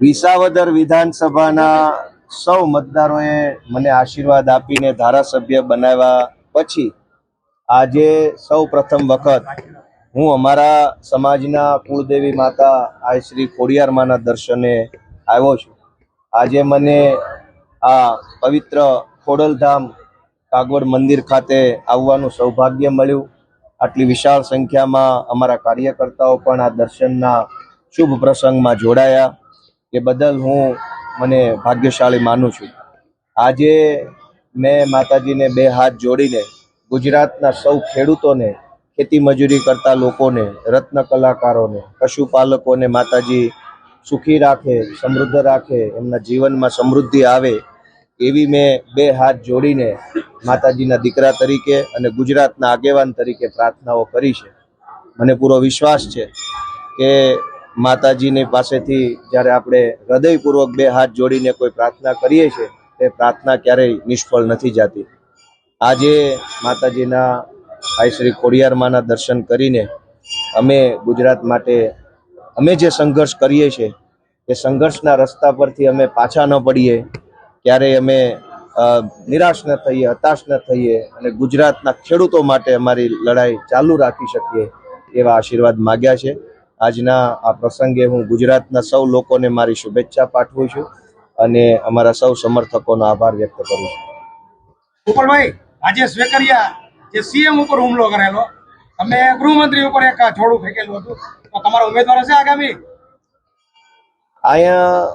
વિસાવદર વિધાનસભાના સૌ મતદારોએ મને આશીર્વાદ આપીને ધારાસભ્ય બનાવ્યા પછી આજે સૌ પ્રથમ વખત હું અમારા સમાજના કુળદેવી માતા આ શ્રી ખોડિયારમાના દર્શને આવ્યો છું. આજે મને આ પવિત્ર ખોડલધામ કાગવડ મંદિર ખાતે આવવાનું સૌભાગ્ય મળ્યું. આટલી વિશાળ સંખ્યામાં અમારા કાર્યકર્તાઓ પણ આ દર્શનના શુભ પ્રસંગમાં જોડાયા. એ બદલ હું મને ભાગ્યશાળી માનું છું. આજે મેં માતાજીને બે હાથ જોડીને ગુજરાતના સૌ ખેડૂતોને ખેતી મજૂરી કરતા લોકોને, રત્ન કલાકારોને, પશુપાલકોને માતાજી સુખી રાખે, સમૃદ્ધ રાખે, એમના જીવનમાં સમૃદ્ધિ આવે એવી મેં બે હાથ જોડીને માતાજીના દીકરા તરીકે અને ગુજરાતના આગેવાન તરીકે પ્રાર્થનાઓ કરી છે. મને પૂરો વિશ્વાસ છે કે માતાજીની પાસેથી જ્યારે આપણે હૃદયપૂર્વક બે હાથ જોડીને કોઈ પ્રાર્થના કરીએ છીએ તે પ્રાર્થના ક્યારેય નિષ્ફળ નથી જતી. આજે માતાજીના ભાઈ શ્રી ખોડિયારમાંના દર્શન કરીને અમે ગુજરાત માટે, અમે જે સંઘર્ષ કરીએ છીએ, એ સંઘર્ષના રસ્તા પરથી અમે પાછા ન પડીએ. ક્યારેય અમે નિરાશ ન થઈએ, હતાશ ન થઈએ અને ગુજરાતના ખેડૂતો માટે અમારી લડાઈ ચાલુ રાખી શકીએ એવા આશીર્વાદ માગ્યા છે. આજના આ પ્રસંગે હું ગુજરાતના સૌ લોકોને મારી શુભેચ્છા પાઠવું છું અને અમારા સૌ સમર્થકોનો આભાર વ્યક્ત કરું છું. ગોપાલભાઈ આજે સ્વેકરિયા જે સીએમ ઉપર હુમલો કરેલો તમે ગૃહમંત્રી ઉપર એક છોડું ફેંકેલું હતું તો તમારો ઉમેદવાર હશે આગામી? અહીંયા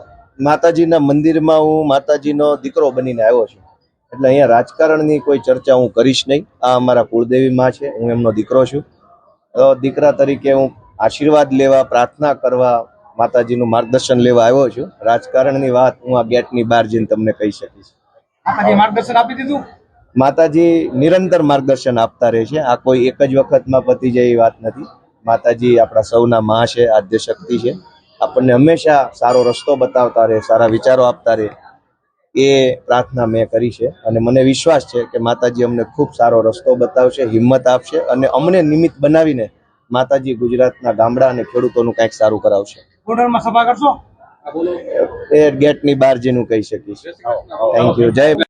માતાજીના મંદિરમાં હું માતાજીનો દીકરો બનીને આવ્યો છું. એટલે અહીંયા રાજકારણની કોઈ ચર્ચા હું કરીશ નહીં. આ અમારા કુળદેવી માં છે હું એમનો દીકરો છું. દીકરા તરીકે હું આશીર્વાદ લેવા પ્રાર્થના કરવા માતાજીનું માર્ગદર્શન લેવા આવ્યો છું. રાજકારણની વાત હું આ ગેટની બહાર જઈને તમને કહી શકીશ. માર્ગદર્શન આપી દીધું? માતાજી નિરંતર માર્ગદર્શન આપતા રહે છે. આ કોઈ એક જ વખતમાં પતી જાય એવી વાત નથી. માતાજી આપણા સૌના મા છે આદ્ય શક્તિ છે. આપણને હંમેશા સારો રસ્તો બતાવતા રહે સારા વિચારો આપતા રહે. એ પ્રાર્થના મેં કરી છે અને મને વિશ્વાસ છે કે માતાજી અમને ખૂબ સારો રસ્તો બતાવશે હિંમત આપશે અને અમને નિમિત્ત બનાવીને માતાજી ગુજરાતના ગામડા અને ખેડૂતોનું કંઈક સારું કરાવશે. બોર્ડરમાં સભા કરશો? એ ગેટની બહાર જેનું કહી શકીશ. થેન્ક યુ જય